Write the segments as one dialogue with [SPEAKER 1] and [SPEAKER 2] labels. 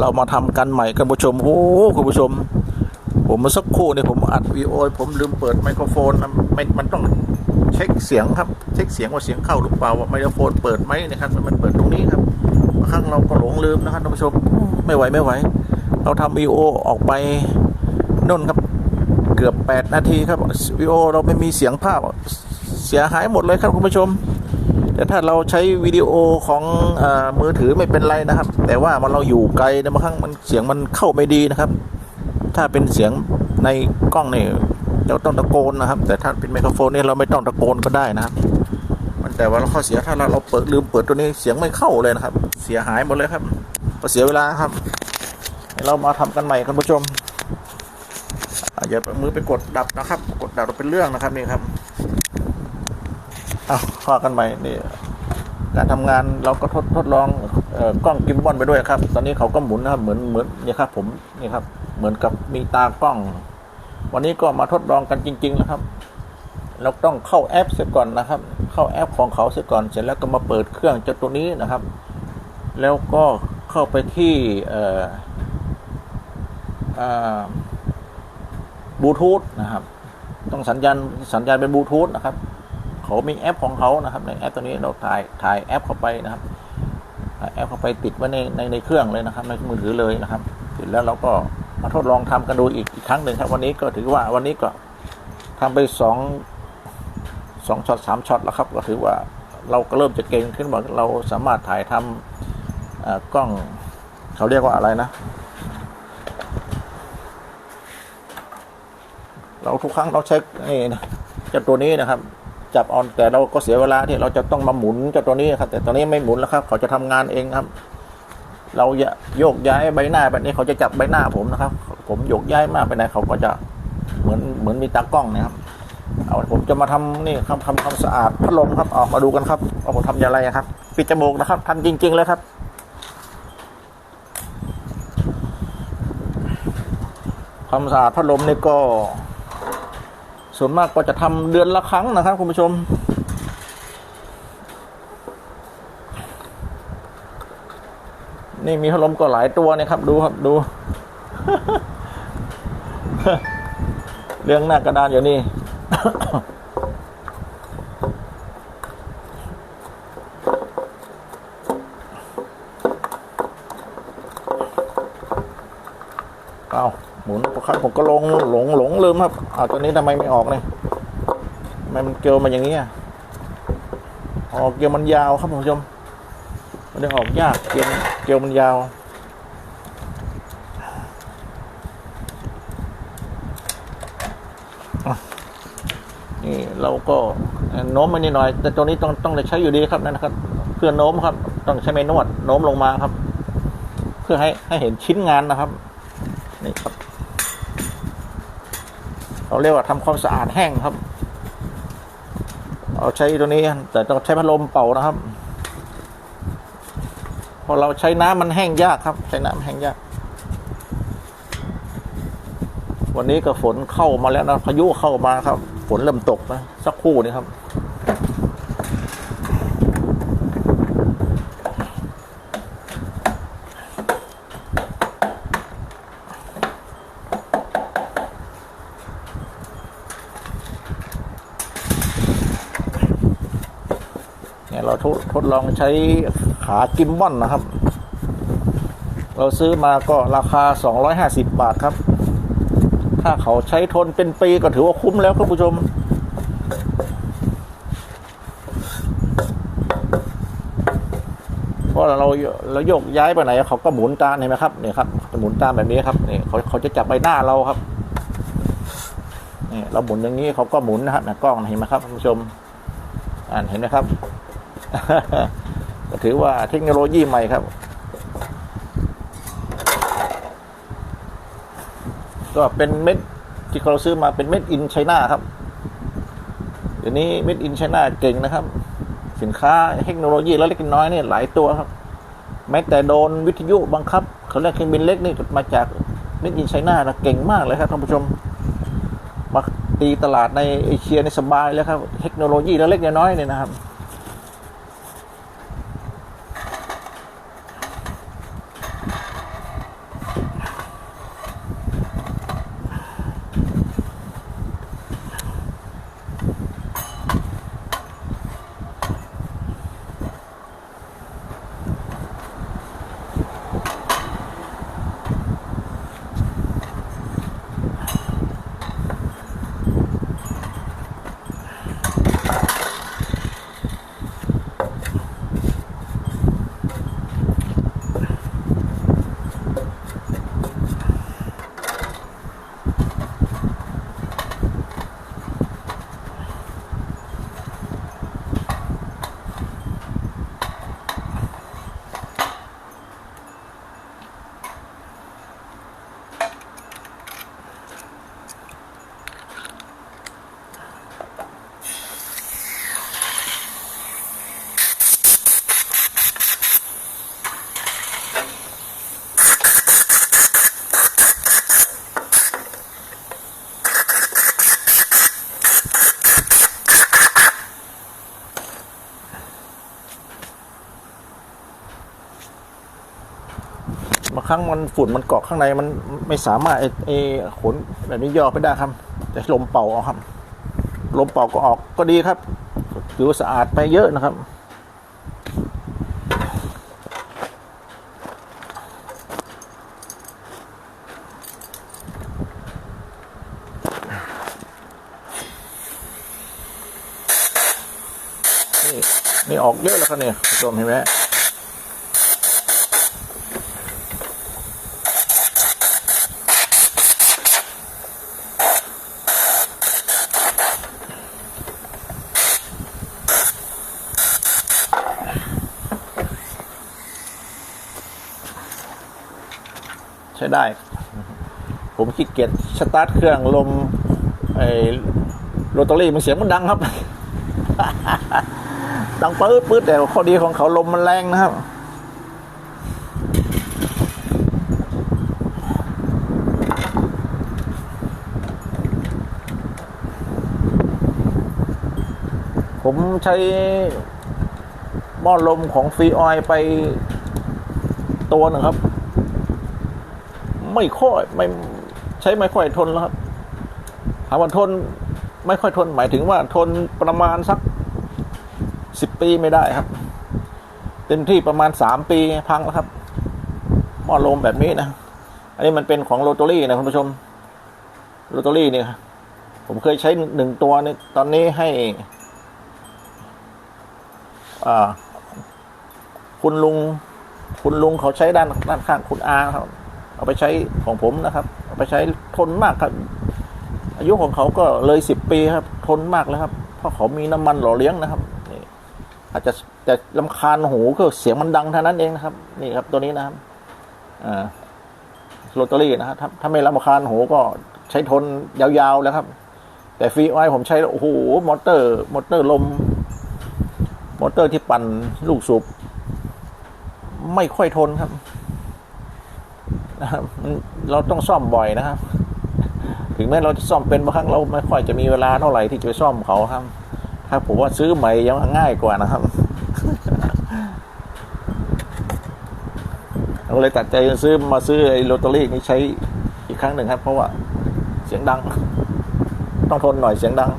[SPEAKER 1] เรามาทำกันใหม่คุณผู้ชมโอ้คุณผู้ชม ผมเมื่อสักครู่เนี่ยผมอัดวีโอผมลืมเปิดไมโครโฟนนะไม่มันต้องเช็คเสียงครับเช็คเสียงว่าเสียงเข้าหรือเปล่าว่าไมโครโฟนเปิดไหมนะครับมันเปิดตรงนี้ครับบางครั้งเราก็หลงลืมนะครับท่านผู้ชมไม่ไหวไม่ไหว เราทำวีโอออกไปน่นครับเกือบ 8 นาทีครับวีโอเราไม่มีเสียงภาพเสียหายหมดเลยครับคุณผู้ชม แต่ถ้าเราใช้วิดีโอของอมือถือไม่เป็นไรนะครับ แต่ว่ามันเราอยู่ไกลนะบางครั้งมันเสียงมันเข้าไม่ดีนะครับ ถ้าเป็นเสียงในกล้องเนี่ยเราต้องตะโกนนะครับ แต่ถ้าเป็นไมโครโฟนเนี่ยเราไม่ต้องตะโกนก็ได้นะครับมันแต่ว่าเราข้อเสียถ้าเราเราเปิดลืมเปิดตัวนี้เสียงไม่เข้าเลยนะครับ เสียหายหมดเลยครับก็เสียเวลาครับ เรามาทำกันใหม่คุณผู้ชมอย่าเอามือไปกดดับนะครับ กดดับเราเป็นเรื่องนะครับนี่ครับ เอาข้อกันใหม่นี่การทำงานเราก็ทดทดลองออกล้องกิมบอลไปด้วยครับ ตอนนี้เขาก็หมุนนะครับเหมือนเหมือนนี่ครับ ผมนี่ครับ เหมือนกับมีตากล้อง วันนี้ก็มาทดลองกันจริงๆนะครับ เราต้องเข้าแอปเสียก่อนนะครับ เข้าแอปของเขาเสียก่อนเสร็จแล้วก็มาเปิดเครื่องจาตัวนี้นะครับ แล้วก็เข้าไปที่บลูทูธนะครับ ต้องสัญญาณสัญญาณเป็นบลูทูธนะครับ เขามีแอปของเขานะครับในแอปตัวนี้เราถ่ายถ่ายแอปเข้าไปนะครับแอปเข้าไปติดไว้ในในในเครื่องเลยนะครับในมือถือเลยนะครับเสร็จแล้วเราก็มาทดลองทำกันดูอีกอีกครั้งหนึ่งครับ วันนี้ก็ถือว่าวันนี้ก็ทำไปสองสองช็อตสามช็อตแล้วครับ ก็ถือว่าเราก็เริ่มจะเก่งขึ้นว่าเราสามารถถ่ายทำกล้องเขาเรียกว่าอะไรนะ เราทุกครั้งเราใช้นี่นะเจ้าตัวนี้นะครับ จับออนแต่เราก็เสียเวลาที่เราจะต้องมาหมุนเจ้าตัวนี้ครับ แต่ตอนนี้ไม่หมุนแล้วครับ เขาจะทำงานเองครับ เราอย่าโยกย้ายใบหน้าแบบนี้เขาจะจับใบหน้าผมนะครับ ผมโยกย้ายมากไปไหนเขาก็จะเหมือนเหมือนมีตากล้องนะครับเอาผมจะมาทำนี่ทำทำความสะอาดพัดลมครับออกมาดูกันครับว่าผมทำอย่างไรครับ ปิดจมูกนะครับทำจริง ๆ เลยครับความสะอาดพัดลมนี่ก็ ส่วนมากก็จะทำเดือนละครั้งนะครับคุณผู้ชม นี่มีพัดลมก็หลายตัวเนี่ยครับ ดูครับดู เรื่องหน้ากระดานอยู่นี่เอา หมุนพอครับผมก็ลงหลงหลงลืมครับอ้าวตัวนี้ทำไมไม่ออกเนี่ยไมมันเกลียวมาอย่างนี้อะอกเกลียวมันยาวครับผู้ชมมันได้ออกยากเกลียวเกลียวมันยาวนี่เราก็โน้มมานิดหน่อย แต่ตัวนี้ต้องต้องใช้อยู่ดีครับนั่นนะครับ เพื่อโน้มครับ ต้องใช้ไม้นวดโน้มลงมาครับ เพื่อให้ให้เห็นชิ้นงานนะครับนี่ครับ เราเรียกว่าทำความสะอาดแห้งครับ เราใช้ตัวนี้แต่ต้องใช้พัดลมเป่านะครับพอเราใช้น้ำมันแห้งยากครับ ใช้น้ำแห้งยาก วันนี้ก็ฝนเข้ามาแล้วนะพายุเข้ามาครับ ฝนเริ่มตกนะสักครู่นี้ครับ เนี่ยเรา ทดทดลองใช้ขากิมบอนนะครับ เราซื้อมาก็ราคา 250 บาทครับ ถ้าเขาใช้ทนเป็นปีก็ถือว่าคุ้มแล้วครับผู้ชมเพราะเราเราโยกย้ายไปไหนเขาก็หมุนตามเห็นไหมครับเนี่ยครับจะหมุนตามแบบนี้ครับนี่เขาเขาจะจับใบหน้าเราครับนี่เราหมุนอย่างนี้เขาก็หมุนนะครับนะกล้องเห็นไหมครับคุณผู้ชมอ่านเห็นไหมครับ ถือว่าเทคโนโลยีใหม่ครับ ก็เป็นเม็ดที่เราซื้อมาเป็นเม็ดอินไชน่าครับเดี๋ยวนี้เม็ดอินไชน่าเก่งนะครับ สินค้าเทคโนโลยีแล้วเล็กน้อยเนี่ยหลายตัวครับ แม้แต่โดนวิทยุบังคับเขาเรียกเครื่องบินเล็กนี่มาจากเม็ดอินไชน่านะเก่งมากเลยครับท่านผู้ชมมาตีตลาดในเอเชียในสบายแล้วครับ เทคโนโลยีแล้วเล็กน้อยเนี่ยนะครับ รั้งมันฝุ่นมันเกาะข้างในมันไม่สามารถไอ้ไอ้ขนแบบนี้ย่อไปได้ครับ แต่ลมเป่าเอาครับ ลมเป่าก็ออกก็ดีครับถือว่าสะอาดไปเยอะนะครับนี่นี่ออกเยอะแล้วครับเนี่ยผู้ชมเห็นไหม ได้ ผมขี้เกียจสตาร์ทเครื่องลมไอ้โรตารี่มันเสียงมันดังครับ ดังปื๊ดปื๊ดแต่ข้อดีของเขาลมมันแรงนะครับผมใช้หม้อลมของฟรีออยไปตัวหนึ่งครับ ไม่ค่อยไม่ใช้ไม่ค่อยทนแล้วครับถามว่าทนไม่ค่อยทนหมายถึงว่าทนประมาณสักสิบปีไม่ได้ครับ เต็มที่ประมาณสามปีพังแล้วครับหม้อลมแบบนี้นะ อันนี้มันเป็นของโรตารี่นะคุณผู้ชมโรตารี่เนี่ยผมเคยใช้หนึ่งตัวนี่ตอนนี้ให้อ่าคุณลุง คุณลุงเขาใช้ด้านด้านข้างคุณอาครับ เอาไปใช้ของผมนะครับ เอาไปใช้ทนมากครับ อายุของเขาก็เลยสิบปีครับ ทนมากแล้วครับ เพราะเขามีน้ำมันหล่อเลี้ยงนะครับนี่อาจจะจะลำคาญหูก็เสียงมันดังเท่านั้นเองนะครับ นี่ครับตัวนี้นะครับอ่าโรตารี่นะครับถ้าถ้าไม่ลำคาญหูก็ใช้ทนยาวๆแล้วครับ แต่ฟรีไอผมใช้โอ้โหมอเตอร์ มอเตอร์ลม มอเตอร์ที่ปั่นลูกสูบไม่ค่อยทนครับ นะครับเราต้องซ่อมบ่อยนะครับ ถึงแม้เราจะซ่อมเป็นบางครั้งเราไม่ค่อยจะมีเวลาเท่าไหร่ที่จะไปซ่อมเขาครับ ถ้าผมว่าซื้อใหม่ยังง่ายกว่านะครับเราเลยตัดใจซื้อมาซื้อไอ้โรตารี่นี้ใช้อีกครั้งหนึ่งครับ เพราะว่าเสียงดัง ต้องทนหน่อยเสียงดัง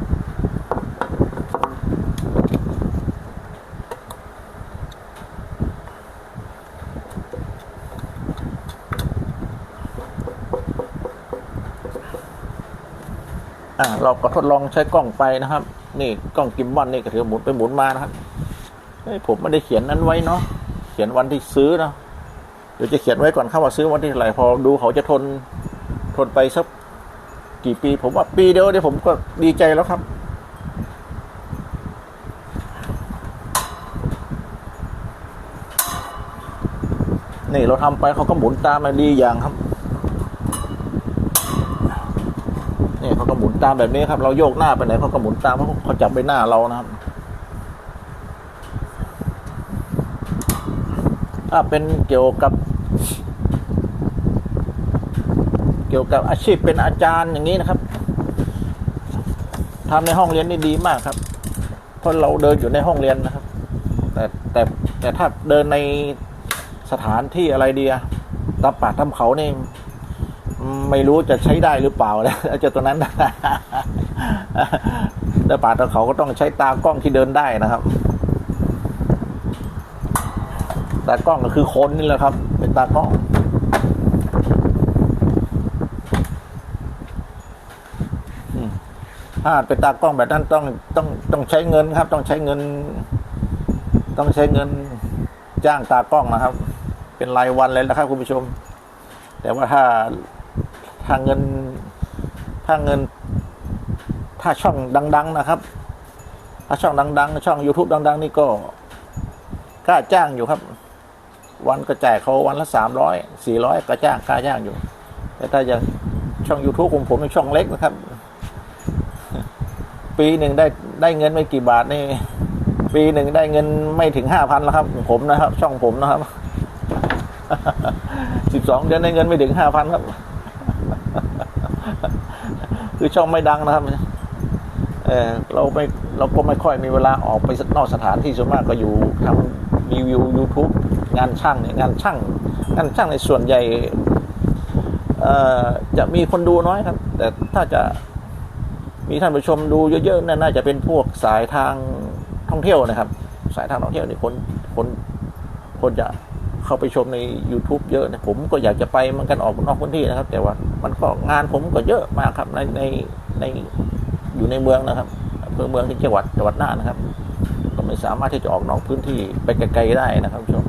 [SPEAKER 1] อ่าเราก็ทดลองใช้กล้องไปนะครับ นี่กล้องกิมบอลนี่ก็ถือหมุนไปหมุนมานะครับผมไม่ได้เขียนนั้นไว้เนาะเขียนวันที่ซื้อเนาะเดี๋ยวจะเขียนไว้ก่อนเข้าว่าซื้อวันที่เท่าไหร่พอดูเขาจะทนทนไปสักกี่ปี ผมว่าปีเดียวเดี๋ยวผมก็ดีใจแล้วครับ นี่เราทำไปเขาก็หมุนตามมาดีอย่างครับ นี่เขาก็หมุน ตามแบบนี้ครับ เราโยกหน้าไปไหนเขาก็หมุนตามเพราะเขาจับไปหน้าเรานะครับ ถ้าเป็นเกี่ยวกับ เกี่ยวกับอาชีพเป็นอาจารย์อย่างนี้นะครับทำในห้องเรียนนี่ดีมากครับเพราะเราเดินอยู่ในห้องเรียนนะครับ แต่แต่แต่ถ้าเดินในสถานที่อะไรเดียตามป่าตามเขานี่ ไม่รู้จะใช้ได้หรือเปล่านะเจ้าตัวนั้นแต่ป่าตาเขาก็ต้องใช้ตากล้องที่เดินได้นะครับตากล้องก็คือคนนี่แหละครับ เป็นตากล้องถ้าเป็นตากล้องแบบนั้นต้องต้องต้องใช้เงินครับ ต้องใช้เงิน ต้องใช้เงินจ้างตากล้องนะครับ เป็นรายวันเลยนะครับคุณผู้ชม แต่ว่าถ้า ถ้าเงิน ถ้าเงิน ถ้าช่องดัง ๆ นะครับ ถ้าช่องดัง ๆ ช่อง YouTube ดัง ๆ นี่ก็กล้าจ้างอยู่ครับ วันก็จ่ายเขาวันละสามร้อยสี่ร้อยก็จ้างกล้าจ้างอยู่ แต่ถ้าอย่างช่อง YouTube ของผมเป็นช่องเล็กนะครับ ปีหนึ่งได้ได้เงินไม่กี่บาทนี่ ปีหนึ่งได้เงินไม่ถึงห้าพันแล้วครับ ผมนะครับ ช่องผมนะครับสิบสองเดือนได้เงินไม่ถึงห้าพันครับ คือช่องไม่ดังนะครับเออเราไม่เราก็ไม่ค่อยมีเวลาออกไปนอกสถานที่ส่วนมากก็อยู่ทำรีวิว YouTube งานช่างเนี่ยงานช่าง งานช่างในส่วนใหญ่จะมีคนดูน้อยครับ แต่ถ้าจะมีท่านผู้ชมดูเยอะๆนน่าจะเป็นพวกสายทางท่องเที่ยวนะครับ สายทางท่องเที่ยวนี่คนคนคนจะ เข้าไปชมใน YouTube เยอะนะผมก็อยากจะไปเหมันกันออกนอกพื้นที่นะครับ แต่ว่ามันก็งานผมก็เยอะมากครับในในในอยู่ในเมืองนะครับอำเภอเมืองที่จังหวัดจังหวัดน่านนะครับ ก็ไม่สามารถที่จะออกนอกพื้นที่ไปไกลๆได้นะครับคุณผู้ชม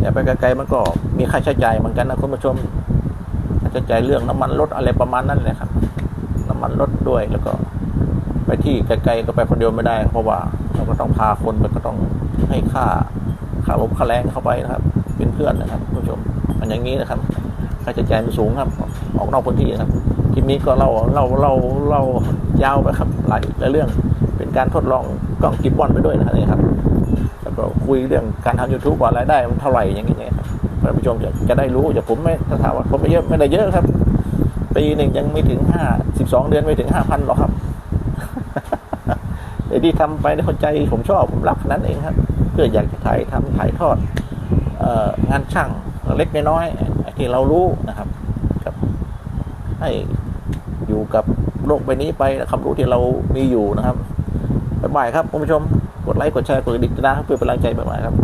[SPEAKER 1] แต่ไปไกลๆมันก็มีค่าใช้จ่ายเหมือนกันนะคุณผู้ชมค่าใช้จ่ายเรื่องน้ำมันรถอะไรประมาณนั้นเลยครับ น้ำมันรถด้วยแล้วก็ ไปที่ไกลๆก็ไปคนเดียวไม่ได้ เพราะว่าเราก็ต้องพาคนไปก็ต้องให้ค่าค่าลมค่าแรงเข้าไปนะครับ เป็นเพื่อนนะครับคุณผู้ชมมันอย่างนี้นะครับค่าใช้จ่ายมันสูงครับ ออกนอกพื้นที่ครับคลิปนี้ก็เราเราเราเรายาวไปครับหลายหลายเรื่อง เป็นการทดลองกล้องกิบบอนไปด้วยนะครับนี่ครับแล้วก็คุยเรื่องการทำ YouTube ว่ารายได้มันเท่าไหร่อย่างเงี้ยครับท่านผู้ชมจะจะได้รู้อย่าผมไม่ถ้าถามว่าผมไม่เยอะไม่ได้เยอะครับปีหนึ่งยังไม่ถึงห้าสิบสองเดือนไม่ถึงห้าพันหรอกครับแต่ที่ทำไปในคนใจผมชอบผมรักนั้นเองครับ เพื่ออยากจะถ่ายทำถ่ายทอด งานช่างเล็กน้อยที่เรารู้นะครับครับให้อยู่กับโลกใบนี้ไปความรู้ที่เรามีอยู่นะครับบ๊ายบายครับคุณผู้ชมกดไลค์กดแชร์กดกระดิ่งติดตามเพื่อเป็นกำลังใจบ๊ายบายครับ